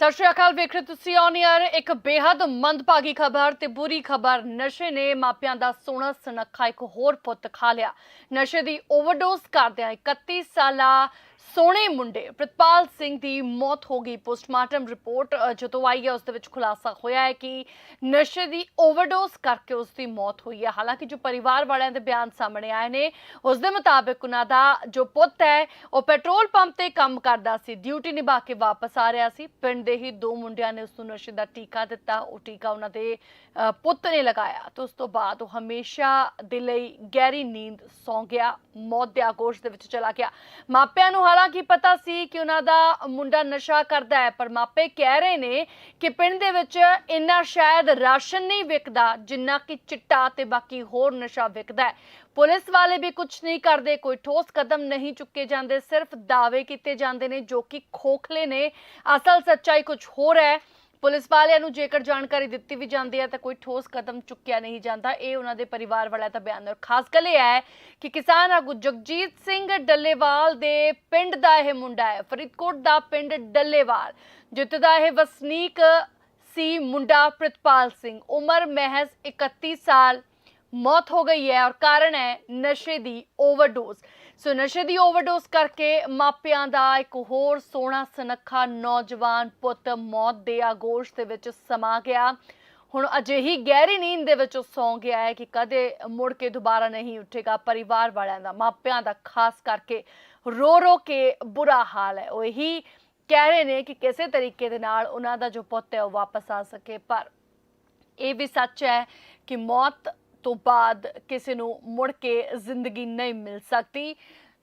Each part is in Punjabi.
ਸਤਿ ਸ਼੍ਰੀ ਅਕਾਲ ਵੇਖ ਰਹੇ ਤੁਸੀਂ ਔਨ ਯਾਰ ਇੱਕ ਬੇहद ਮੰਦਭਾਗੀ ਖਬਰ ਤੇ ਬੁਰੀ ਖਬਰ। ਨਸ਼ੇ ਨੇ ਮਾਪਿਆਂ ਦਾ ਸੋਨਾ ਸੁਨੱਖਾ ਇੱਕ ਹੋਰ ਪੁੱਤ ਖਾ ਲਿਆ। ਨਸ਼ੇ ਦੀ ਓਵਰਡੋਸ ਕਰਦਿਆਂ 31 ਸਾਲਾ ਸੋਹਣੇ ਮੁੰਡੇ ਪ੍ਰਿਤਪਾਲ ਸਿੰਘ ਦੀ ਮੌਤ ਹੋ ਗਈ ਪੋਸਟਮਾਰਟਮ ਰਿਪੋਰਟ ਜਦੋਂ ਆਈ ਹੈ, ਉਸ ਦੇ ਵਿੱਚ ਖੁਲਾਸਾ ਹੋਇਆ ਹੈ ਕਿ ਨਸ਼ੇ ਦੀ ਓਵਰਡੋਜ਼ ਕਰਕੇ ਉਸ ਦੀ ਮੌਤ ਹੋਈ ਹੈ। ਹਾਲਾਂਕਿ ਜੋ ਪਰਿਵਾਰ ਵਾਲਿਆਂ ਦੇ ਬਿਆਨ ਸਾਹਮਣੇ ਆਏ ਨੇ, ਉਸ ਦੇ ਮੁਤਾਬਕ ਉਹਨਾਂ ਦਾ ਜੋ ਪੁੱਤ ਹੈ, ਉਹ ਪੈਟਰੋਲ ਪੰਪ ਤੇ ਕੰਮ ਕਰਦਾ ਸੀ, ਡਿਊਟੀ ਨਿਭਾ ਕੇ ਵਾਪਸ ਆ ਰਿਹਾ ਸੀ। ਪਿੰਡ ਦੇ ਹੀ ਦੋ ਮੁੰਡਿਆਂ ਨੇ ਉਸ ਨੂੰ ਨਸ਼ੇ ਦਾ ਟੀਕਾ ਦਿੱਤਾ, ਉਹ ਟੀਕਾ ਉਹਨਾਂ ਦੇ ਪੁੱਤ ਨੇ ਲਗਾਇਆ ਤੇ ਉਸ ਤੋਂ ਬਾਅਦ ਉਹ ਹਮੇਸ਼ਾ ਦੇ ਲਈ ਗਹਿਰੀ ਨੀਂਦ ਸੌਂ ਗਿਆ, ਮੌਤ ਦੇ ਆਗੋਸ਼ ਦੇ ਵਿੱਚ ਚਲਾ ਗਿਆ। ਮਾਪਿਆਂ ਨੂੰ ਹਾਲਾਂਕਿ ਪਤਾ ਸੀ ਕਿ ਉਹਨਾਂ ਦਾ ਮੁੰਡਾ ਨਸ਼ਾ ਕਰਦਾ ਹੈ, ਪਰ ਮਾਪੇ ਕਹਿ ਰਹੇ ਨੇ ਕਿ ਪਿੰਡ ਦੇ ਵਿੱਚ ਇੰਨਾ ਸ਼ਾਇਦ ਰਾਸ਼ਨ ਨਹੀਂ ਵਿਕਦਾ ਜਿੰਨਾ ਕਿ ਚਿੱਟਾ ਤੇ ਬਾਕੀ ਹੋਰ ਨਸ਼ਾ ਵਿਕਦਾ ਹੈ। ਪੁਲਿਸ ਵਾਲੇ ਵੀ ਕੁਝ ਨਹੀਂ ਕਰਦੇ, ਕੋਈ ਠੋਸ ਕਦਮ ਨਹੀਂ ਚੁੱਕੇ ਜਾਂਦੇ, ਸਿਰਫ ਦਾਅਵੇ ਕੀਤੇ ਜਾਂਦੇ ਨੇ ਜੋ ਕਿ ਖੋਖਲੇ ਨੇ। ਅਸਲ ਸੱਚਾਈ ਕੁਝ ਹੋਰ ਹੈ। ਪੁਲਿਸ ਵਾਲਿਆਂ ਨੂੰ ਜੇਕਰ ਜਾਣਕਾਰੀ ਦਿੱਤੀ ਵੀ ਜਾਂਦੀ ਹੈ ਤਾਂ ਕੋਈ ਠੋਸ ਕਦਮ ਚੁੱਕਿਆ ਨਹੀਂ ਜਾਂਦਾ। ਇਹ ਉਹਨਾਂ ਦੇ ਪਰਿਵਾਰ ਵਾਲਿਆਂ ਦਾ ਬਿਆਨ ਹੈ ਔਰ ਖਾਸ ਗੱਲ ਇਹ ਹੈ ਕਿ ਕਿਸਾਨ ਆਗੂ ਜਗਜੀਤ ਸਿੰਘ ਡੱਲੇਵਾਲ ਦੇ ਪਿੰਡ ਦਾ ਇਹ ਮੁੰਡਾ ਹੈ। ਫਰੀਦਕੋਟ ਦਾ ਪਿੰਡ ਡੱਲੇਵਾਲ, ਜਿੱਥੇ ਦਾ ਇਹ ਵਸਨੀਕ ਸੀ ਮੁੰਡਾ ਪ੍ਰਿਤਪਾਲ ਸਿੰਘ। ਉਮਰ ਮਹਿਜ਼ 31 ਸਾਲ ਮੌਤ ਹੋ ਗਈ ਹੈ ਔਰ ਕਾਰਨ ਹੈ ਨਸ਼ੇ ਦੀ ਓਵਰਡੋਜ਼। ਸੋ ਨਸ਼ੇ ਦੀ ਓਵਰਡੋਜ਼ ਕਰਕੇ ਮਾਪਿਆਂ ਦਾ ਇੱਕ ਹੋਰ ਸੋਹਣਾ ਸੁਨੱਖਾ ਨੌਜਵਾਨ ਪੁੱਤ ਮੌਤ ਦੇ ਆਗੋਸ਼ ਦੇ ਵਿੱਚ ਸਮਾ ਗਿਆ। ਹੁਣ ਅਜਿਹੀ ਗਹਿਰੀ ਨੀਂਦ ਦੇ ਵਿੱਚ ਸੌਂ ਗਿਆ ਹੈ ਕਿ ਕਦੇ ਮੁੜ ਕੇ ਦੁਬਾਰਾ ਨਹੀਂ ਉੱਠੇਗਾ ਪਰਿਵਾਰ ਵਾਲਿਆਂ ਦਾ। ਮਾਪਿਆਂ ਦਾ ਖਾਸ ਕਰਕੇ ਰੋ ਰੋ ਕੇ ਬੁਰਾ ਹਾਲ ਹੈ। ਉਹ ਇਹੀ ਕਹਿ ਰਹੇ ਨੇ ਕਿ ਕਿਸੇ ਤਰੀਕੇ ਦੇ ਨਾਲ ਉਹਨਾਂ ਦਾ ਜੋ ਪੁੱਤ ਹੈ ਉਹ ਵਾਪਸ ਆ ਸਕੇ। ਪਰ ਇਹ ਵੀ ਸੱਚ ਹੈ ਕਿ ਮੌਤ ਤੋਂ ਬਾਅਦ ਕਿਸੇ ਨੂੰ ਮੁੜ ਕੇ ਜ਼ਿੰਦਗੀ ਨਹੀਂ ਮਿਲ ਸਕਦੀ।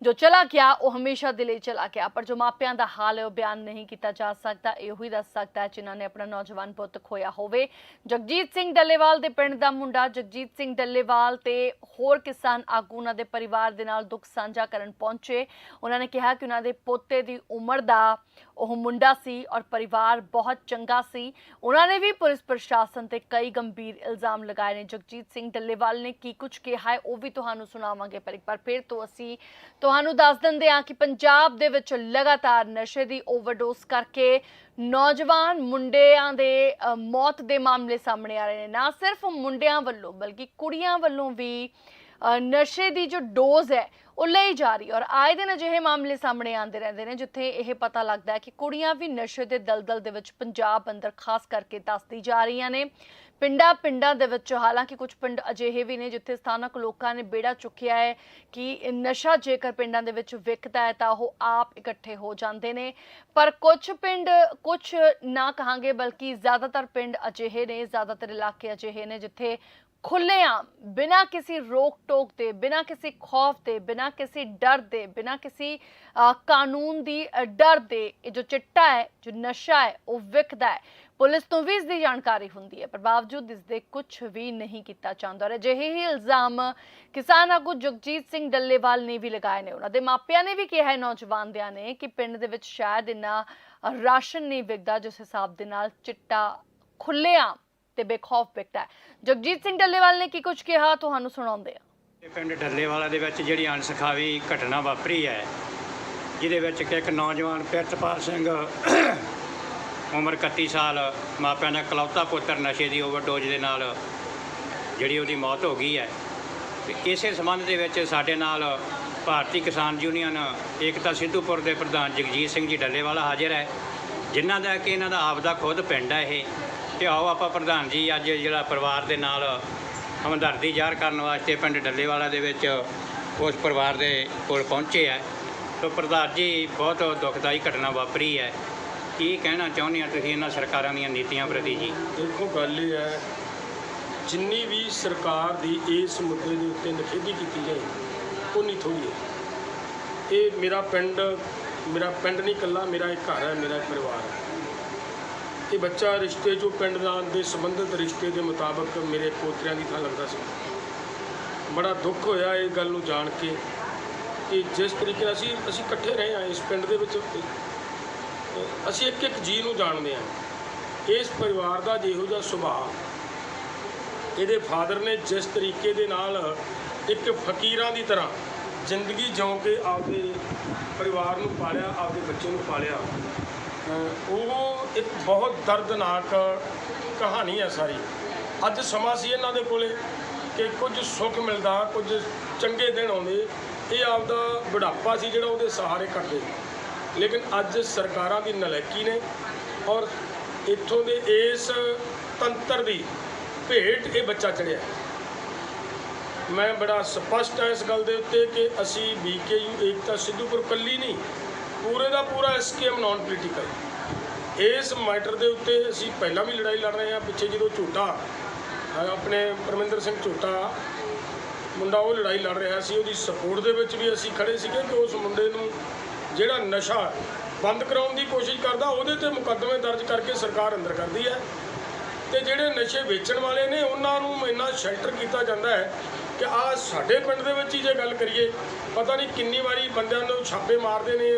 ਜੋ ਚਲਾ ਗਿਆ, ਉਹ ਹਮੇਸ਼ਾ ਦੇ ਲਈ ਚਲਾ ਗਿਆ। ਪਰ ਜੋ ਮਾਪਿਆਂ ਦਾ ਹਾਲ ਹੈ, ਉਹ ਬਿਆਨ ਨਹੀਂ ਕੀਤਾ ਜਾ ਸਕਦਾ। ਇਹੋ ਹੀ ਦੱਸ ਸਕਦਾ ਹੈ ਜਿਨ੍ਹਾਂ ਨੇ ਆਪਣਾ ਨੌਜਵਾਨ ਪੁੱਤ ਖੋਇਆ ਹੋਵੇ। ਜਗਜੀਤ ਸਿੰਘ ਡੱਲੇਵਾਲ ਦੇ ਪਿੰਡ ਦਾ ਮੁੰਡਾ ਜਗਜੀਤ ਸਿੰਘ ਡੱਲੇਵਾਲ ਤੇ ਹੋਰ ਕਿਸਾਨ ਆਗੂ ਉਹਨਾਂ ਦੇ ਪਰਿਵਾਰ ਦੇ ਨਾਲ ਦੁੱਖ ਸਾਂਝਾ ਕਰਨ ਪਹੁੰਚੇ। ਉਹਨਾਂ ਨੇ ਕਿਹਾ ਕਿ ਉਹਨਾਂ ਦੇ ਪੋਤੇ ਦੀ ਉਮਰ ਦਾ ਉਹ ਮੁੰਡਾ ਸੀ ਔਰ ਪਰਿਵਾਰ ਬਹੁਤ ਚੰਗਾ ਸੀ। ਉਹਨਾਂ ਨੇ ਵੀ ਪੁਲਿਸ ਪ੍ਰਸ਼ਾਸਨ ਤੇ ਕਈ ਗੰਭੀਰ ਇਲਜ਼ਾਮ ਲਗਾਏ ਨੇ। ਜਗਜੀਤ ਸਿੰਘ ਡੱਲੇਵਾਲ ਨੇ ਕੀ ਕੁਝ ਕਿਹਾ ਹੈ, ਉਹ ਵੀ ਤੁਹਾਨੂੰ ਸੁਣਾਵਾਂਗੇ। ਪਰ ਇੱਕ ਵਾਰ ਫਿਰ ਤੋਂ ਅਸੀਂ ਤੁਹਾਨੂੰ ਦੱਸ ਦਿੰਦੇ ਹਾਂ ਕਿ ਪੰਜਾਬ ਦੇ ਵਿੱਚ ਲਗਾਤਾਰ ਨਸ਼ੇ ਦੀ ਓਵਰਡੋਜ਼ ਕਰਕੇ ਨੌਜਵਾਨ ਮੁੰਡਿਆਂ ਦੇ ਮੌਤ ਦੇ ਮਾਮਲੇ ਸਾਹਮਣੇ ਆ ਰਹੇ ਨੇ। ਨਾ ਸਿਰਫ ਮੁੰਡਿਆਂ ਵੱਲੋਂ, ਬਲਕਿ ਕੁੜੀਆਂ ਵੱਲੋਂ ਵੀ ਨਸ਼ੇ ਦੀ ਜੋ ਡੋਜ਼ ਹੈ, ਉਹ ਲਈ ਜਾ ਰਹੀ ਔਰ ਆਏ ਦਿਨ ਅਜਿਹੇ ਮਾਮਲੇ ਸਾਹਮਣੇ ਆਉਂਦੇ ਰਹਿੰਦੇ ਨੇ, ਜਿੱਥੇ ਇਹ ਪਤਾ ਲੱਗਦਾ ਹੈ ਕਿ ਕੁੜੀਆਂ ਵੀ ਨਸ਼ੇ ਦੇ ਦਲਦਲ ਦੇ ਵਿੱਚ ਪੰਜਾਬ ਅੰਦਰ ਖਾਸ ਕਰਕੇ ਦੱਸਦੀ ਜਾ ਰਹੀਆਂ ਨੇ। ਪਿੰਡਾਂ ਪਿੰਡਾਂ ਦੇ ਵਿੱਚ, ਹਾਲਾਂਕਿ ਕੁਝ ਪਿੰਡ ਅਜਿਹੇ ਵੀ ਨੇ ਜਿੱਥੇ ਸਥਾਨਕ ਲੋਕਾਂ ਨੇ ਬੇੜਾ ਚੁੱਕਿਆ ਹੈ ਕਿ ਨਸ਼ਾ ਜੇਕਰ ਪਿੰਡਾਂ ਦੇ ਵਿੱਚ ਵਿਕਦਾ ਹੈ ਤਾਂ ਉਹ ਆਪ ਇਕੱਠੇ ਹੋ ਜਾਂਦੇ ਨੇ। ਪਰ ਕੁਝ ਪਿੰਡ, ਕੁਝ ਨਾ ਕਹਾਂਗੇ ਬਲਕਿ ਜ਼ਿਆਦਾਤਰ ਪਿੰਡ ਅਜਿਹੇ ਨੇ, ਜ਼ਿਆਦਾਤਰ ਇਲਾਕੇ ਅਜਿਹੇ ਨੇ ਜਿੱਥੇ ਖੁੱਲ੍ਹੇਆਮ ਬਿਨਾਂ ਕਿਸੇ ਰੋਕ ਟੋਕ ਦੇ, ਬਿਨਾਂ ਕਿਸੇ ਖੌਫ ਦੇ, ਬਿਨਾਂ ਕਿਸੇ ਡਰ ਦੇ, ਬਿਨਾਂ ਕਿਸੇ ਕਾਨੂੰਨ ਦੀ ਡਰ ਦੇ, ਇਹ ਜੋ ਚਿੱਟਾ ਹੈ, ਜੋ ਨਸ਼ਾ ਹੈ, ਉਹ ਵਿਕਦਾ ਹੈ। ਪੁਲਿਸ ਤੋਂ ਵੀ ਇਸ ਦੀ ਜਾਣਕਾਰੀ ਹੁੰਦੀ ਹੈ, ਪਰ ਬਾਵਜੂਦ ਇਸ ਦੇ ਕੁਝ ਵੀ ਨਹੀਂ ਕੀਤਾ ਜਾਂਦਾ। ਔਰ ਅਜਿਹੇ ਹੀ ਇਲਜ਼ਾਮ ਕਿਸਾਨ ਆਗੂ ਜਗਜੀਤ ਸਿੰਘ ਡੱਲੇਵਾਲ ਨੇ ਵੀ ਲਗਾਏ ਨੇ। ਉਹਨਾਂ ਦੇ ਮਾਪਿਆਂ ਨੇ ਵੀ ਕਿਹਾ ਹੈ ਨੌਜਵਾਨ ਦਿਆਂ ਨੇ, ਕਿ ਪਿੰਡ ਦੇ ਵਿੱਚ ਸ਼ਾਇਦ ਇੰਨਾ ਰਾਸ਼ਨ ਨਹੀਂ ਵਿਕਦਾ, ਜਿਸ ਹਿਸਾਬ ਦੇ ਨਾਲ ਚਿੱਟਾ ਖੁੱਲ੍ਹੇਆਮ ਤੇ ਬੇਖੌਫ ਵਿਕਦਾ ਹੈ। ਜਗਜੀਤ ਸਿੰਘ ਡੱਲੇਵਾਲ ਨੇ ਕੀ ਕੁਝ ਕਿਹਾ? ਤੁਹਾਨੂੰ ਸੁਣਾਉਂਦੇ ਆ ਇਹ ਪਿੰਡ ਡੱਲੇਵਾਲਾ ਦੇ ਵਿੱਚ ਜਿਹੜੀ ਅਣਸਖਾਵੀ ਘਟਨਾ ਵਾਪਰੀ ਹੈ, ਜਿਹਦੇ ਵਿੱਚ ਕਿ ਇੱਕ ਨੌਜਵਾਨ ਪਿਰਤਪਾਲ ਸਿੰਘ ਉਮਰ 31 ਸਾਲ, ਮਾਪਿਆਂ ਦਾ ਇਕਲੌਤਾ ਪੁੱਤਰ ਨਸ਼ੇ ਦੀ ਓਵਰਡੋਜ਼ ਦੇ ਨਾਲ ਜਿਹੜੀ ਉਹਦੀ ਮੌਤ ਹੋ ਗਈ ਹੈ। ਤੇ ਇਸੇ ਸੰਬੰਧ ਦੇ ਵਿੱਚ ਸਾਡੇ ਨਾਲ ਭਾਰਤੀ ਕਿਸਾਨ ਯੂਨੀਅਨ ਏਕਤਾ ਸਿੱਧੂਪੁਰ ਦੇ ਪ੍ਰਧਾਨ ਜਗਜੀਤ ਸਿੰਘ ਜੀ ਡੱਲੇਵਾਲਾ ਹਾਜ਼ਰ ਹੈ, ਜਿਨ੍ਹਾਂ ਦਾ ਕਿ ਇਹਨਾਂ ਦਾ ਆਪਦਾ ਖੁਦ ਪਿੰਡ ਹੈ ਇਹ। ਤੇ ਆਓ ਆਪਾਂ ਪ੍ਰਧਾਨ ਜੀ, ਅੱਜ ਜਿਹੜਾ ਪਰਿਵਾਰ ਦੇ ਨਾਲ ਹਮਦਰਦੀ ਜ਼ਾਹਰ ਕਰਨ ਵਾਸਤੇ ਪਿੰਡ ਡੱਲੇਵਾਲਾ ਦੇ ਵਿੱਚ ਉਸ ਪਰਿਵਾਰ ਦੇ ਕੋਲ ਪਹੁੰਚੇ ਹੈ ਤੋ ਪ੍ਰਧਾਨ ਜੀ, ਬਹੁਤ ਦੁਖਦਾਈ ਘਟਨਾ ਵਾਪਰੀ ਹੈ। ਕੀ ਕਹਿਣਾ ਚਾਹੁੰਦੇ ਆ ਤੁਸੀਂ ਇਹਨਾਂ ਸਰਕਾਰਾਂ ਦੀਆਂ ਨੀਤੀਆਂ ਪ੍ਰਤੀ ਜੀ? ਦੇਖੋ, ਗੱਲ ਇਹ ਹੈ, ਜਿੰਨੀ ਵੀ ਸਰਕਾਰ ਦੀ ਇਸ ਮੁੱਦੇ ਦੇ ਉੱਤੇ ਨਖੇਦੀ ਕੀਤੀ ਜਾਏ, ਉਨੀ ਥੋੜੀ ਹੈ। ਇਹ ਮੇਰਾ ਪਿੰਡ ਮੇਰਾ ਪਿੰਡ ਨਹੀਂ ਇਕੱਲਾ, ਮੇਰਾ ਇੱਕ ਘਰ ਹੈ, ਮੇਰਾ ਇੱਕ ਪਰਿਵਾਰ ਹੈ। ਇਹ ਬੱਚਾ ਰਿਸ਼ਤੇ ਜੋ ਪਿੰਡ ਨਾਲ ਦੇ ਸੰਬੰਧਿਤ ਰਿਸ਼ਤੇ ਦੇ ਮੁਤਾਬਕ ਮੇਰੇ ਪੋਤਰਿਆਂ ਦੀ ਥਾਂ ਲੱਗਦਾ ਸੀ। ਬੜਾ ਦੁੱਖ ਹੋਇਆ ਇਹ ਗੱਲ ਨੂੰ ਜਾਣ ਕੇ ਕਿ ਜਿਸ ਤਰੀਕੇ ਨਾਲ ਅਸੀਂ ਅਸੀਂ ਇਕੱਠੇ ਰਹੇ ਹਾਂ ਇਸ ਪਿੰਡ ਦੇ ਵਿੱਚ, ਅਸੀਂ ਇੱਕ ਇੱਕ ਜੀ ਨੂੰ ਜਾਣਦੇ ਹਾਂ। ਇਸ ਪਰਿਵਾਰ ਦਾ ਜਿਹੋ ਜਿਹਾ ਸੁਭਾਅ, ਇਹਦੇ ਫਾਦਰ ਨੇ ਜਿਸ ਤਰੀਕੇ ਦੇ ਨਾਲ ਇੱਕ ਫਕੀਰਾਂ ਦੀ ਤਰ੍ਹਾਂ ਜ਼ਿੰਦਗੀ ਜਿਉਂ ਕੇ ਆਪਦੇ ਪਰਿਵਾਰ ਨੂੰ ਪਾਲਿਆ, ਆਪਦੇ ਬੱਚੇ ਨੂੰ ਪਾਲਿਆ। ਉਹ ਇੱਕ ਬਹੁਤ ਦਰਦਨਾਕ ਕਹਾਣੀ ਹੈ ਸਾਰੀ। ਅੱਜ ਸਮਾਂ ਸੀ ਇਹਨਾਂ ਦੇ ਕੋਲੇ ਕਿ ਕੁਝ ਸੁੱਖ ਮਿਲਦਾ, ਕੁਝ ਚੰਗੇ ਦਿਨ ਆਉਂਦੇ। ਇਹ ਆਪਦਾ ਬੁਢਾਪਾ ਸੀ ਜਿਹੜਾ ਉਹਦੇ ਸਹਾਰੇ ਕੱਟਦੇ ਲੇਕਿਨ ਅੱਜ ਸਰਕਾਰਾਂ ਦੀ ਨਲਾਇਕੀ ਨੇ ਔਰ ਇੱਥੋਂ ਦੇ ਇਸ ਤੰਤਰ ਦੀ ਭੇਟ ਇਹ ਬੱਚਾ ਚੜਿਆ ਮੈਂ ਬੜਾ ਸਪਸ਼ਟ ਹਾਂ ਇਸ ਗੱਲ ਦੇ ਉੱਤੇ ਕਿ ਅਸੀਂ ਬੀਕੇਯੂ, ਏਕਤਾ, ਸਿੱਧੂਪੁਰ ਕੱਲੀ ਨਹੀਂ ਪੂਰੇ ਦਾ ਪੂਰਾ ਐਸਕੇਐਮ ਨਾਨ ਪੋਲੀਟੀਕਲ ਇਸ ਮੈਟਰ ਦੇ ਉੱਤੇ ਅਸੀਂ ਪਹਿਲਾਂ ਵੀ ਲੜਾਈ ਲੜ ਰਹੇ ਹਾਂ, ਪਿੱਛੇ ਜਦੋਂ ਝੋਟਾ ਆਪਣੇ ਪਰਮਿੰਦਰ ਸਿੰਘ ਝੋਟਾ, ਮੁੰਡਾ ਉਹ ਲੜਾਈ ਲੜ ਰਿਹਾ ਸੀ, ਉਹਦੀ ਸਪੋਰਟ ਦੇ ਵਿੱਚ ਵੀ ਅਸੀਂ ਖੜੇ ਸੀਗੇ ਕਿ ਉਸ ਮੁੰਡੇ ਨੂੰ ਜਿਹੜਾ ਨਸ਼ਾ ਬੰਦ ਕਰਾਉਣ ਦੀ ਕੋਸ਼ਿਸ਼ ਕਰਦਾ, ਉਹਦੇ ਤੇ ਮੁਕੱਦਮੇ ਦਰਜ ਕਰਕੇ ਸਰਕਾਰ ਅੰਦਰ ਕਰਦੀ ਹੈ। ਤੇ ਜਿਹੜੇ ਨਸ਼ੇ ਵੇਚਣ ਵਾਲੇ ਨੇ, ਉਹਨਾਂ ਨੂੰ ਇੰਨਾ ਸ਼ੈਲਟਰ ਕੀਤਾ ਜਾਂਦਾ ਹੈ ਕਿ ਆ ਸਾਡੇ ਪਿੰਡ ਦੇ ਵਿੱਚ ਹੀ ਜੇ ਗੱਲ ਕਰੀਏ, ਪਤਾ ਨਹੀਂ ਕਿੰਨੀ ਵਾਰੀ ਬੰਦਿਆਂ ਨੂੰ ਛਾਪੇ ਮਾਰਦੇ ਨੇ,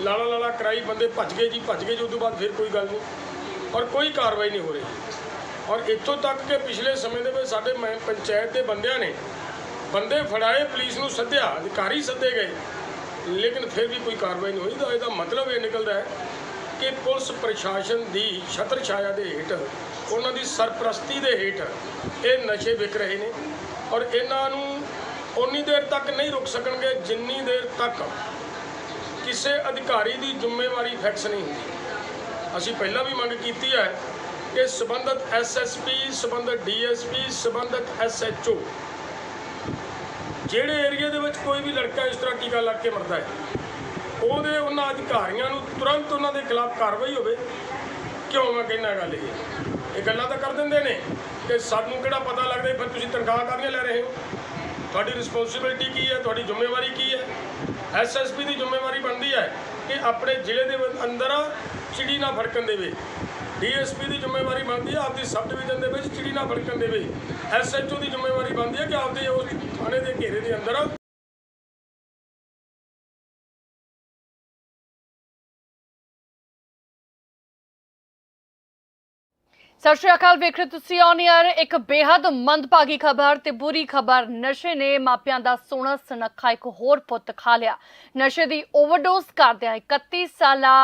ਲਾਲਾ ਲਾਲਾ ਕਰਾਈ ਬੰਦੇ ਭੱਜ ਗਏ ਜੀ, ਭੱਜ ਗਏ ਜੀ ਉਸ ਤੋਂ ਬਾਅਦ ਫਿਰ ਕੋਈ ਗੱਲ ਨਹੀਂ। ਔਰ ਕੋਈ ਕਾਰਵਾਈ ਨਹੀਂ ਹੋ ਰਹੀ। ਔਰ ਇੱਥੋਂ ਤੱਕ ਕਿ ਪਿਛਲੇ ਸਮੇਂ ਦੇ ਵਿੱਚ ਸਾਡੇ ਮੈਂ ਪੰਚਾਇਤ ਦੇ ਬੰਦਿਆਂ ਨੇ ਬੰਦੇ ਫੜਾਏ, ਪੁਲਿਸ ਨੂੰ ਸੱਦਿਆ, ਅਧਿਕਾਰੀ ਸੱਦੇ ਗਏ। ਲੇਕਿਨ ਫਿਰ ਵੀ ਕੋਈ ਕਾਰਵਾਈ ਨਹੀਂ ਹੋਈ, ਤਾਂ ਇਹਦਾ ਮਤਲਬ ਇਹ ਨਿਕਲਦਾ ਹੈ ਕਿ ਪੁਲਿਸ ਪ੍ਰਸ਼ਾਸਨ ਦੀ ਛਤਰ ਛਾਇਆ ਦੇ ਹੇਠ, ਉਹਨਾਂ ਦੀ ਸਰਪ੍ਰਸਤੀ ਦੇ ਹੇਠ ਇਹ ਨਸ਼ੇ ਵਿਕ ਰਹੇ ਨੇ। ਔਰ ਇਹਨਾਂ ਨੂੰ ਉਨੀ ਦੇਰ ਤੱਕ ਨਹੀਂ ਰੁਕ ਸਕਣਗੇ ਜਿੰਨੀ ਦੇਰ ਤੱਕ ਕਿਸੇ ਅਧਿਕਾਰੀ ਦੀ ਜ਼ਿੰਮੇਵਾਰੀ ਫਿਕਸ ਨਹੀਂ ਹੁੰਦੀ। ਅਸੀਂ ਪਹਿਲਾਂ ਵੀ ਮੰਗ ਕੀਤੀ ਹੈ ਕਿ ਸਬੰਧਤ ਐਸਐਸਪੀ ਸਬੰਧਤ ਡੀਐਸਪੀ ਸਬੰਧਤ ਐਸਐਚਓ ਜਿਹੜੇ ਏਰੀਆ ਦੇ ਵਿੱਚ ਕੋਈ ਵੀ ਲੜਕਾ ਇਸ ਤਰ੍ਹਾਂ ਟੀਕਾ ਲੱਗ ਕੇ ਮਰਦਾ ਹੈ, ਉਹਦੇ ਉਹਨਾਂ ਅਧਿਕਾਰੀਆਂ ਨੂੰ ਤੁਰੰਤ ਉਹਨਾਂ ਦੇ ਖਿਲਾਫ ਕਾਰਵਾਈ ਹੋਵੇ। ਕਿਉਂ ਮੈਂ ਕਹਿੰਦਾ ਗੱਲ ਇਹ ਇਹ ਗੱਲਾਂ ਤਾਂ ਕਰ ਦਿੰਦੇ ਨੇ। ਕਿ ਸਾਨੂੰ ਕਿਹੜਾ ਪਤਾ ਲੱਗਦਾ ਫਿਰ ਤੁਸੀਂ ਤਨਖਾਹ ਕਾਹਦੀਆਂ ਲੈ ਰਹੇ ਹੋ? ਤੁਹਾਡੀ ਰਿਸਪੌਂਸਿਬਿਲਟੀ ਕੀ ਹੈ? ਤੁਹਾਡੀ ਜ਼ਿੰਮੇਵਾਰੀ ਕੀ ਹੈ? ਐਸਐਸਪੀ ਦੀ ਜ਼ਿੰਮੇਵਾਰੀ ਬਣਦੀ ਹੈ ਕਿ ਆਪਣੇ ਜ਼ਿਲ੍ਹੇ ਦੇ ਅੰਦਰ ਚਿੜੀ ਨਾ ਫੜਕਣ ਦੇਵੇ। ਡੀਐਸਪੀ ਦੀ ਜ਼ਿੰਮੇਵਾਰੀ ਬਣਦੀ ਹੈ, ਆਪਦੀ ਸਬ ਡਿਵੀਜ਼ਨ ਦੇ ਵਿੱਚ ਚਿੜੀ ਨਾ ਫੜਕਣ ਦੇਵੇ। ਐਸਐਚਓ ਦੀ ਜ਼ਿੰਮੇਵਾਰੀ ਬਣਦੀ ਹੈ ਕਿ ਆਪਦੇ ਉਸ ਥਾਣੇ ਦੇ ਘੇਰੇ ਦੇ ਅੰਦਰ ਸਤਿ ਸ਼੍ਰੀ ਅਕਾਲ ਵੇਖ ਰਹੇ ਤੁਸੀਂ ਔਨੀਅਰ ਇੱਕ ਬੇहद ਮੰਦਭਾਗੀ ਖਬਰ ਤੇ ਬੁਰੀ ਖਬਰ। ਨਸ਼ੇ ਨੇ ਮਾਪਿਆਂ ਦਾ ਸੋਨਾ ਸੁਨੱਖਾ ਇੱਕ ਹੋਰ ਪੁੱਤ ਖਾ ਲਿਆ। ਨਸ਼ੇ ਦੀ ਓਵਰਡੋਜ਼ ਕਰਦਿਆਂ 31 ਸਾਲਾ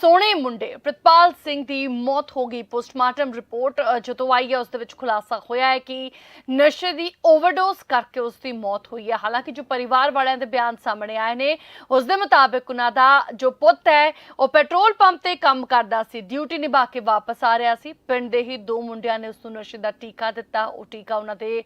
ਸੋਹਣੇ ਮੁੰਡੇ ਪ੍ਰਿਤਪਾਲ ਸਿੰਘ ਦੀ ਮੌਤ ਹੋ ਗਈ ਪੋਸਟਮਾਰਟਮ ਰਿਪੋਰਟ ਜਦੋਂ ਆਈ ਹੈ, ਉਸ ਦੇ ਵਿੱਚ ਖੁਲਾਸਾ ਹੋਇਆ ਹੈ ਕਿ ਨਸ਼ੇ ਦੀ ਓਵਰਡੋਜ਼ ਕਰਕੇ ਉਸ ਦੀ ਮੌਤ ਹੋਈ ਹੈ। ਹਾਲਾਂਕਿ ਜੋ ਪਰਿਵਾਰ ਵਾਲਿਆਂ ਦੇ ਬਿਆਨ ਸਾਹਮਣੇ ਆਏ ਨੇ, ਉਸ ਦੇ ਮੁਤਾਬਕ ਉਹਨਾਂ ਦਾ ਜੋ ਪੁੱਤ ਹੈ, ਉਹ ਪੈਟਰੋਲ ਪੰਪ ਤੇ ਕੰਮ ਕਰਦਾ ਸੀ, ਡਿਊਟੀ ਨਿਭਾ ਕੇ ਵਾਪਸ ਆ ਰਿਹਾ ਸੀ। ਪਿੰਡ ਦੇ ਹੀ ਦੋ ਮੁੰਡਿਆਂ ਨੇ ਉਸ ਨੂੰ ਨਸ਼ੇ ਦਾ ਟੀਕਾ ਦਿੱਤਾ, ਉਹ ਟੀਕਾ ਉਹਨਾਂ ਦੇ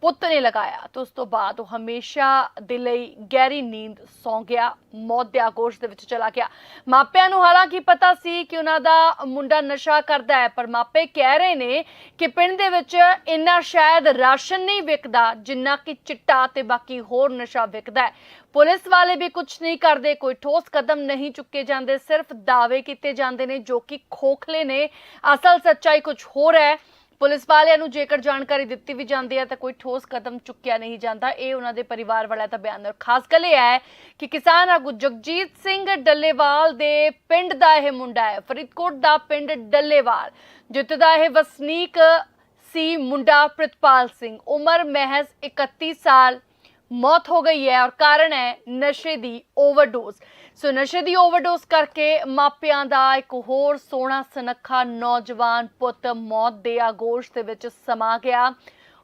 ਪੁੱਤ ਨੇ ਲਗਾਇਆ। ਤੇ ਉਸ ਤੋਂ ਬਾਅਦ ਉਹ ਹਮੇਸ਼ਾ ਦੇ ਲਈ ਗਹਿਰੀ ਨੀਂਦ ਸੌਂ ਗਿਆ, ਮੌਤ ਦੇ ਆਗੋਸ਼ ਦੇ ਵਿੱਚ ਚਲਾ ਗਿਆ। ਮਾਪਿਆਂ ਨੂੰ ਹਾਲਾਂਕਿ ਪਤਾ ਸੀ ਕਿ ਉਹਨਾਂ ਦਾ ਮੁੰਡਾ ਨਸ਼ਾ ਕਰਦਾ ਹੈ, ਪਰ ਮਾਪੇ ਕਹਿ ਰਹੇ ਨੇ ਕਿ ਪਿੰਡ ਦੇ ਵਿੱਚ ਇੰਨਾ ਸ਼ਾਇਦ ਰਾਸ਼ਨ ਨਹੀਂ ਵਿਕਦਾ, ਜਿੰਨਾ ਕਿ ਚਿੱਟਾ ਤੇ ਬਾਕੀ ਹੋਰ ਨਸ਼ਾ ਵਿਕਦਾ ਹੈ। ਪੁਲਿਸ ਵਾਲੇ ਵੀ ਕੁਝ ਨਹੀਂ ਕਰਦੇ, ਕੋਈ ਠੋਸ ਕਦਮ ਨਹੀਂ ਚੁੱਕੇ ਜਾਂਦੇ, ਸਿਰਫ ਦਾਅਵੇ ਕੀਤੇ ਜਾਂਦੇ ਨੇ, ਜੋ ਕਿ ਖੋਖਲੇ ਨੇ। ਅਸਲ ਸੱਚਾਈ ਕੁਝ ਹੋਰ ਹੈ। ਪੁਲਿਸ ਵਾਲਿਆਂ ਨੂੰ ਜੇਕਰ ਜਾਣਕਾਰੀ ਦਿੱਤੀ ਵੀ ਜਾਂਦੀ ਹੈ ਤਾਂ ਕੋਈ ਠੋਸ ਕਦਮ ਚੁੱਕਿਆ ਨਹੀਂ ਜਾਂਦਾ। ਇਹ ਉਹਨਾਂ ਦੇ ਪਰਿਵਾਰ ਵਾਲਿਆਂ ਦਾ ਬਿਆਨ ਔਰ ਖਾਸ ਗੱਲ ਇਹ ਹੈ ਕਿ ਕਿਸਾਨ ਆਗੂ ਜਗਜੀਤ ਸਿੰਘ ਡੱਲੇਵਾਲ ਦੇ ਪਿੰਡ ਦਾ ਇਹ ਮੁੰਡਾ ਹੈ। ਫਰੀਦਕੋਟ ਦਾ ਪਿੰਡ ਡੱਲੇਵਾਲ, ਜਿੱਥੇ ਦਾ ਇਹ ਵਸਨੀਕ ਸੀ ਮੁੰਡਾ ਪ੍ਰਿਤਪਾਲ ਸਿੰਘ। ਉਮਰ ਮਹਿਜ਼ 31 ਸਾਲ ਮੌਤ ਹੋ ਗਈ ਹੈ ਔਰ ਕਾਰਨ ਹੈ ਨਸ਼ੇ ਦੀ ਓਵਰਡੋਜ਼। ਸੋ ਨਸ਼ੇ ਦੀ ਓਵਰਡੋਜ਼ ਕਰਕੇ ਮਾਪਿਆਂ ਦਾ ਇੱਕ ਹੋਰ ਸੋਹਣਾ ਸੁਨੱਖਾ ਨੌਜਵਾਨ ਪੁੱਤ ਮੌਤ ਦੇ ਆਗੋਸ਼ ਦੇ ਵਿੱਚ ਸਮਾ ਗਿਆ।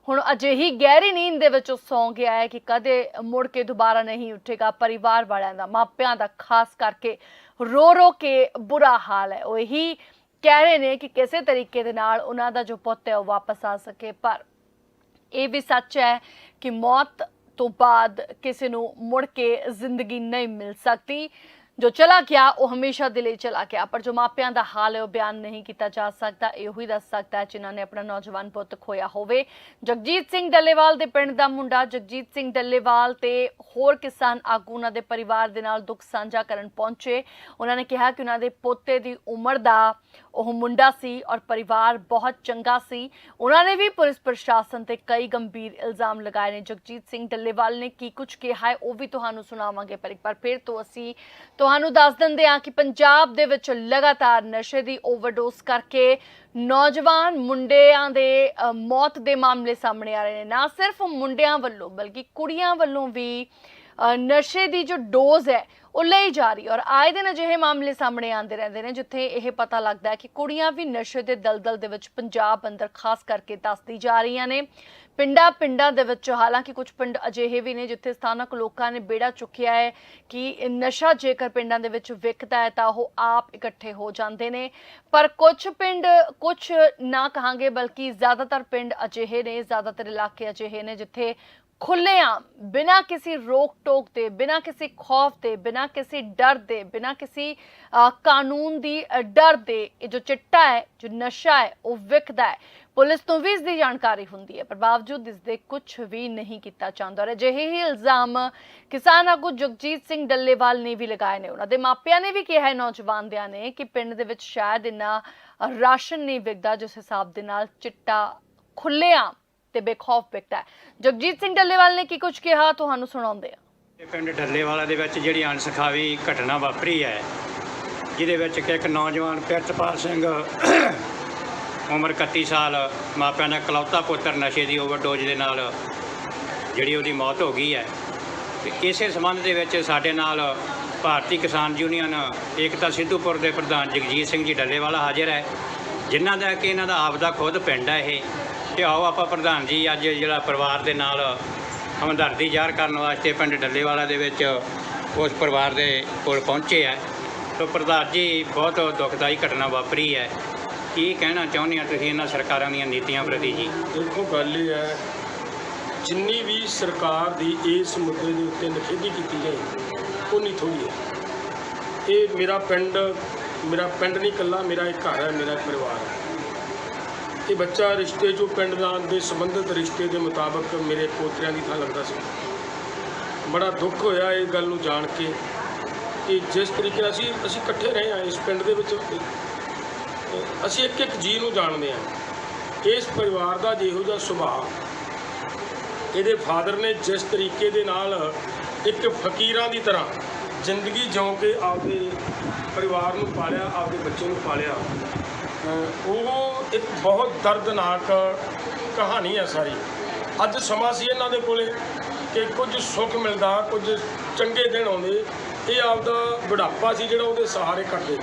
ਹੁਣ ਅਜਿਹੀ ਗਹਿਰੀ ਨੀਂਦ ਦੇ ਵਿੱਚ ਉਹ ਸੌਂ ਗਿਆ ਹੈ ਕਿ ਕਦੇ ਮੁੜ ਕੇ ਦੁਬਾਰਾ ਨਹੀਂ ਉੱਠੇਗਾ। ਪਰਿਵਾਰ ਵਾਲਿਆਂ ਦਾ, ਮਾਪਿਆਂ ਦਾ, ਖਾਸ ਕਰਕੇ ਰੋ ਰੋ ਕੇ ਬੁਰਾ ਹਾਲ ਹੈ। ਉਹ ਇਹੀ ਕਹਿ ਰਹੇ ਨੇ ਕਿ ਕਿਸੇ ਤਰੀਕੇ ਦੇ ਨਾਲ ਉਹਨਾਂ ਦਾ ਜੋ ਪੁੱਤ ਹੈ ਉਹ ਵਾਪਸ ਆ ਸਕੇ। ਪਰ ਇਹ ਵੀ ਸੱਚ ਹੈ ਕਿ ਮੌਤ ਤੋਂ ਬਾਅਦ ਕਿਸੇ ਨੂੰ ਮੁੜ ਕੇ ਜ਼ਿੰਦਗੀ ਨਹੀਂ ਮਿਲ ਸਕਦੀ। ਜੋ ਚਲਾ ਗਿਆ, ਉਹ ਹਮੇਸ਼ਾ ਦੇ ਲਈ ਚਲਾ ਗਿਆ। ਪਰ ਜੋ ਮਾਪਿਆਂ ਦਾ ਹਾਲ ਹੈ, ਉਹ ਬਿਆਨ ਨਹੀਂ ਕੀਤਾ ਜਾ ਸਕਦਾ। ਇਹੋ ਹੀ ਦੱਸ ਸਕਦਾ ਹੈ, ਜਿਨ੍ਹਾਂ ਨੇ ਆਪਣਾ ਨੌਜਵਾਨ ਪੁੱਤ ਖੋਇਆ ਹੋਵੇ। ਜਗਜੀਤ ਸਿੰਘ ਡੱਲੇਵਾਲ ਦੇ ਪਿੰਡ ਦਾ ਮੁੰਡਾ, ਜਗਜੀਤ ਸਿੰਘ ਡੱਲੇਵਾਲ ਤੇ ਹੋਰ ਕਿਸਾਨ ਆਗੂ ਉਹਨਾਂ ਦੇ ਪਰਿਵਾਰ ਦੇ ਨਾਲ ਦੁੱਖ ਸਾਂਝਾ ਕਰਨ ਪਹੁੰਚੇ। ਉਹਨਾਂ ਨੇ ਕਿਹਾ ਕਿ ਉਹਨਾਂ ਦੇ ਪੋਤੇ ਦੀ ਉਮਰ ਦਾ ਉਹ ਮੁੰਡਾ ਸੀ ਔਰ ਪਰਿਵਾਰ ਬਹੁਤ ਚੰਗਾ ਸੀ। ਉਹਨਾਂ ਨੇ ਵੀ ਪੁਲਿਸ ਪ੍ਰਸ਼ਾਸਨ ਤੇ ਕਈ ਗੰਭੀਰ ਇਲਜ਼ਾਮ ਲਗਾਏ ਨੇ। ਜਗਜੀਤ ਸਿੰਘ ਡੱਲੇਵਾਲ ਨੇ ਕੀ ਕੁਝ ਕਿਹਾ ਹੈ, ਉਹ ਵੀ ਤੁਹਾਨੂੰ ਸੁਣਾਵਾਂਗੇ। ਪਰ ਇੱਕ ਵਾਰ ਫਿਰ ਤੋਂ ਅਸੀਂ ਤੁਹਾਨੂੰ ਦੱਸ ਦਿੰਦੇ ਹਾਂ ਕਿ ਪੰਜਾਬ ਦੇ ਵਿੱਚ ਲਗਾਤਾਰ ਨਸ਼ੇ ਦੀ ਓਵਰਡੋਜ਼ ਕਰਕੇ ਨੌਜਵਾਨ ਮੁੰਡਿਆਂ ਦੇ ਮੌਤ ਦੇ ਮਾਮਲੇ ਸਾਹਮਣੇ ਆ ਰਹੇ ਨੇ। ਨਾ ਸਿਰਫ ਮੁੰਡਿਆਂ ਵੱਲੋਂ, ਬਲਕਿ ਕੁੜੀਆਂ ਵੱਲੋਂ ਵੀ ਨਸ਼ੇ ਦੀ ਜੋ ਡੋਜ਼ ਹੈ, ਉਹ ਲਈ ਜਾ ਰਹੀ ਔਰ ਆਏ ਦਿਨ ਅਜਿਹੇ ਮਾਮਲੇ ਸਾਹਮਣੇ ਆਉਂਦੇ ਰਹਿੰਦੇ ਨੇ, ਜਿੱਥੇ ਇਹ ਪਤਾ ਲੱਗਦਾ ਹੈ ਕਿ ਕੁੜੀਆਂ ਵੀ ਨਸ਼ੇ ਦੇ ਦਲਦਲ ਦੇ ਵਿੱਚ ਪੰਜਾਬ ਅੰਦਰ ਖਾਸ ਕਰਕੇ ਦੱਸਦੀ ਜਾ ਰਹੀਆਂ ਨੇ। ਪਿੰਡਾਂ ਪਿੰਡਾਂ ਦੇ ਵਿੱਚ ਹਾਲਾਂਕਿ ਕੁਝ ਪਿੰਡ ਅਜਿਹੇ ਵੀ ਨੇ, ਜਿੱਥੇ ਸਥਾਨਕ ਲੋਕਾਂ ਨੇ ਬੇੜਾ ਚੁੱਕਿਆ ਹੈ ਕਿ ਨਸ਼ਾ ਜੇਕਰ ਪਿੰਡਾਂ ਦੇ ਵਿੱਚ ਵਿਕਦਾ ਹੈ ਤਾਂ ਉਹ ਆਪ ਇਕੱਠੇ ਹੋ ਜਾਂਦੇ ਨੇ। ਪਰ ਕੁਝ ਪਿੰਡ, ਕੁਝ ਨਾ ਕਹਾਂਗੇ ਬਲਕਿ ਜ਼ਿਆਦਾਤਰ ਪਿੰਡ ਅਜਿਹੇ ਨੇ, ਜ਼ਿਆਦਾਤਰ ਇਲਾਕੇ ਅਜਿਹੇ ਨੇ, ਜਿੱਥੇ ਖੁੱਲ੍ਹੇਆਮ ਬਿਨਾਂ ਕਿਸੇ ਰੋਕ ਟੋਕ ਦੇ, ਬਿਨਾਂ ਕਿਸੇ ਖੌਫ ਦੇ, ਬਿਨਾਂ ਕਿਸੇ ਡਰ ਦੇ, ਬਿਨਾਂ ਕਿਸੇ ਕਾਨੂੰਨ ਦੀ ਡਰ ਦੇ, ਇਹ ਜੋ ਚਿੱਟਾ ਹੈ, ਜੋ ਨਸ਼ਾ ਹੈ, ਉਹ ਵਿਕਦਾ ਹੈ। ਪੁਲਿਸ ਤੋਂ ਵੀ ਇਸ ਦੀ ਜਾਣਕਾਰੀ ਹੁੰਦੀ ਹੈ, ਪਰ ਬਾਵਜੂਦ ਇਸ ਦੇ ਕੁਝ ਵੀ ਨਹੀਂ ਕੀਤਾ ਜਾਂਦਾ। ਔਰ ਅਜਿਹੇ ਹੀ ਇਲਜ਼ਾਮ ਕਿਸਾਨ ਆਗੂ ਜਗਜੀਤ ਸਿੰਘ ਡੱਲੇਵਾਲ ਨੇ ਵੀ ਲਗਾਏ ਨੇ। ਉਹਨਾਂ ਦੇ ਮਾਪਿਆਂ ਨੇ ਵੀ ਕਿਹਾ ਹੈ, ਨੌਜਵਾਨਦਿਆਂ ਨੇ, ਕਿ ਪਿੰਡ ਦੇ ਵਿੱਚ ਸ਼ਾਇਦ ਇੰਨਾ ਰਾਸ਼ਨ ਨਹੀਂ ਵਿਕਦਾ, ਜਿਸ ਹਿਸਾਬ ਦੇ ਨਾਲ ਚਿੱਟਾ ਖੁੱਲ੍ਹੇਆਮ ਤੇ ਬੇਖੌਫ ਵਿਕਦਾ ਹੈ। ਜਗਜੀਤ ਸਿੰਘ ਡੱਲੇਵਾਲ ਨੇ ਕੀ ਕੁਝ ਕਿਹਾ ਤੁਹਾਨੂੰ ਸੁਣਾਉਂਦੇ ਆ? ਇਹ ਪਿੰਡ ਡੱਲੇਵਾਲਾ ਦੇ ਵਿੱਚ ਜਿਹੜੀ ਅਣਸਖਾਵੀ ਘਟਨਾ ਵਾਪਰੀ ਹੈ, ਜਿਹਦੇ ਵਿੱਚ ਕਿ ਇੱਕ ਨੌਜਵਾਨ ਪਿਰਤਪਾਲ ਸਿੰਘ ਉਮਰ 31 ਸਾਲ, ਮਾਪਿਆਂ ਦਾ ਇਕਲੌਤਾ ਪੁੱਤਰ ਨਸ਼ੇ ਦੀ ਓਵਰਡੋਜ਼ ਦੇ ਨਾਲ ਜਿਹੜੀ ਉਹਦੀ ਮੌਤ ਹੋ ਗਈ ਹੈ। ਤੇ ਇਸੇ ਸੰਬੰਧ ਦੇ ਵਿੱਚ ਸਾਡੇ ਨਾਲ ਭਾਰਤੀ ਕਿਸਾਨ ਯੂਨੀਅਨ ਏਕਤਾ ਸਿੱਧੂਪੁਰ ਦੇ ਪ੍ਰਧਾਨ ਜਗਜੀਤ ਸਿੰਘ ਜੀ ਡੱਲੇਵਾਲਾ ਹਾਜ਼ਰ ਹੈ, ਜਿਨ੍ਹਾਂ ਦਾ ਕਿ ਇਹਨਾਂ ਦਾ ਆਪ ਦਾ ਖੁਦ ਪਿੰਡ ਹੈ ਇਹ। ਤੇ ਆਓ ਆਪਾਂ ਪ੍ਰਧਾਨ ਜੀ, ਅੱਜ ਜਿਹੜਾ ਪਰਿਵਾਰ ਦੇ ਨਾਲ ਹਮਦਰਦੀ ਜ਼ਾਹਰ ਕਰਨ ਵਾਸਤੇ ਪਿੰਡ ਡੱਲੇਵਾਲਾ ਦੇ ਵਿੱਚ ਉਸ ਪਰਿਵਾਰ ਦੇ ਕੋਲ ਪਹੁੰਚੇ ਆ। ਸੋ ਪ੍ਰਧਾਨ ਜੀ, ਬਹੁਤ ਦੁਖਦਾਈ ਘਟਨਾ ਵਾਪਰੀ ਹੈ। ਕੀ ਕਹਿਣਾ ਚਾਹੁੰਦੇ ਆ ਤੁਸੀਂ ਇਹਨਾਂ ਸਰਕਾਰਾਂ ਦੀਆਂ ਨੀਤੀਆਂ ਪ੍ਰਤੀ ਜੀ? ਦੇਖੋ, ਗੱਲ ਇਹ ਹੈ, ਜਿੰਨੀ ਵੀ ਸਰਕਾਰ ਦੀ ਇਸ ਮੁੱਦੇ ਦੇ ਉੱਤੇ ਨਿਖੇਧੀ ਕੀਤੀ ਜਾਏ ਨਹੀਂ ਥੋੜੀ ਹੈ। ਇਹ ਮੇਰਾ ਪਿੰਡ ਮੇਰਾ ਪਿੰਡ ਨਹੀਂ ਇਕੱਲਾ, ਮੇਰਾ ਇੱਕ ਘਰ ਹੈ, ਮੇਰਾ ਇੱਕ ਪਰਿਵਾਰ ਹੈ। ਇਹ ਬੱਚਾ ਰਿਸ਼ਤੇ ਚੋਂ ਪਿੰਡ ਨਾਲ ਦੇ ਸੰਬੰਧਿਤ ਰਿਸ਼ਤੇ ਦੇ ਮੁਤਾਬਕ ਮੇਰੇ ਪੋਤਰਿਆਂ ਦੀ ਥਾਂ ਲੱਗਦਾ ਸੀ। ਬੜਾ ਦੁੱਖ ਹੋਇਆ ਇਹ ਗੱਲ ਨੂੰ ਜਾਣ ਕੇ ਕਿ ਜਿਸ ਤਰੀਕੇ ਨਾਲ ਅਸੀਂ ਅਸੀਂ ਇਕੱਠੇ ਰਹੇ ਹਾਂ ਇਸ ਪਿੰਡ ਦੇ ਵਿੱਚ, ਅਸੀਂ ਇੱਕ ਇੱਕ ਜੀ ਨੂੰ ਜਾਣਦੇ ਹਾਂ। ਇਸ ਪਰਿਵਾਰ ਦਾ ਜਿਹੋ ਜਿਹਾ ਸੁਭਾਅ, ਇਹਦੇ ਫਾਦਰ ਨੇ ਜਿਸ ਤਰੀਕੇ ਦੇ ਨਾਲ ਇੱਕ ਫਕੀਰਾਂ ਦੀ ਤਰ੍ਹਾਂ ਜ਼ਿੰਦਗੀ ਜਿਉਂ ਕੇ ਆਪਦੇ ਪਰਿਵਾਰ ਨੂੰ ਪਾਲਿਆ, ਆਪਦੇ ਬੱਚੇ ਨੂੰ ਪਾਲਿਆ। ਉਹ ਇੱਕ ਬਹੁਤ ਦਰਦਨਾਕ ਕਹਾਣੀ ਹੈ ਸਾਰੀ। ਅੱਜ ਸਮਾਂ ਸੀ ਇਹਨਾਂ ਦੇ ਕੋਲੇ ਕਿ ਕੁਝ ਸੁੱਖ ਮਿਲਦਾ, ਕੁਝ ਚੰਗੇ ਦਿਨ ਆਉਂਦੇ। ਇਹ ਆਪਦਾ ਬੁਢਾਪਾ ਸੀ ਜਿਹੜਾ ਉਹਦੇ ਸਹਾਰੇ ਕਰਦੇ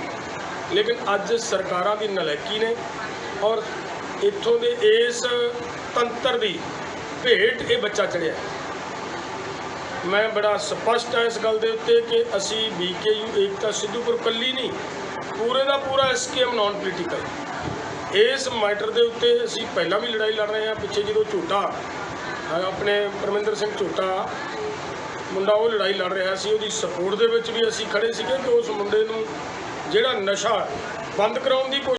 ਲੇਕਿਨ ਅੱਜ ਸਰਕਾਰਾਂ ਦੀ ਨਲਾਇਕੀ ਨੇ ਔਰ ਇੱਥੋਂ ਦੇ ਇਸ ਤੰਤਰ ਦੀ ਭੇਟ ਇਹ ਬੱਚਾ ਚੜਿਆ ਮੈਂ ਬੜਾ ਸਪਸ਼ਟ ਹਾਂ ਇਸ ਗੱਲ ਦੇ ਉੱਤੇ ਕਿ ਅਸੀਂ ਬੀਕੇਯੂ ਏਕਤਾ ਸਿੱਧੂਪੁਰ ਕੱਲੀ ਨਹੀਂ ਪੂਰੇ ਦਾ ਪੂਰਾ ਐਸਕੇਐਮ ਨਾਨ ਪੋਲੀਟੀਕਲ ਇਸ ਮੈਟਰ ਦੇ ਉੱਤੇ ਅਸੀਂ ਪਹਿਲਾਂ ਵੀ ਲੜਾਈ ਲੜ ਰਹੇ ਹਾਂ, ਪਿੱਛੇ ਜਦੋਂ ਝੋਟਾ ਆਪਣੇ ਪਰਮਿੰਦਰ ਸਿੰਘ ਝੋਟਾ ਮੁੰਡਾ ਉਹ ਲੜਾਈ ਲੜ ਰਿਹਾ ਸੀ, ਉਹਦੀ ਸਪੋਰਟ ਦੇ ਵਿੱਚ ਵੀ ਅਸੀਂ ਖੜੇ ਸੀਗੇ ਕਿ ਉਸ ਮੁੰਡੇ ਨੂੰ ਜਿਹੜਾ ਨਸ਼ਾ ਬੰਦ ਕਰਾਉਣ ਦੀ ਕੋਸ਼ਿਸ਼